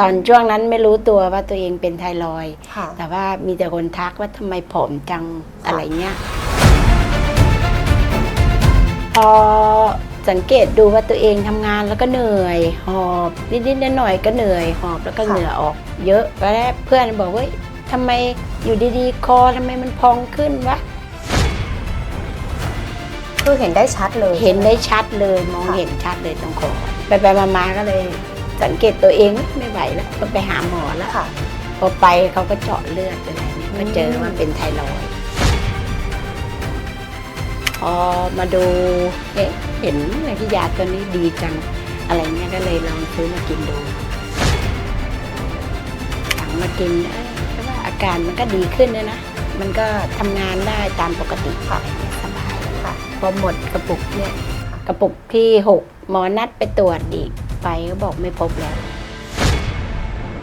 ตอนช่วงนั้นไม่รู้ตัวว่าตัวเองเป็นไทรอยด์ค่ะ แต่ว่ามีแต่คนทักว่าทำไมผอมจังอะไรเงี้ย พอสังเกตดูว่าตัวเองทำงานแล้วก็เหนื่อย หอบนิดๆหน่อยๆก็เหนื่อย หอบแล้วก็ค่ะ เหงื่อออก เยอะแล้วเพื่อนบอกว่าเฮ้ยทำไมอยู่ดีๆ คอทำไมมันพองขึ้นวะ คือเห็นได้ชัดเลย เห็นได้ชัดเลยมองค่ะ เห็นชัดเลยตรงคอไปไปๆมาๆก็เลย สังเกตตัวเองไม่ไหวแล้วก็ไปหาหมอแล้วค่ะ พอไปเขาก็เจาะเลือดอะไรเนี่ยก็เจอว่าเป็นไทรอยด์พอมาดูเอ๊ะเห็นไอ้ที่ยาตัวนี้ดีจังอะไรเงี้ยก็เลยลองซื้อมากินดูหลังมากินเอ้ยแต่ว่าอาการมันก็ดีขึ้นเลยนะ มันก็ทำงานได้ตามปกติค่ะสบายค่ะพอหมดกระปุกเนี่ยกระปุกที่หกหมอนัดไปตรวจอีก ไปก็บอกไม่พบแล้ว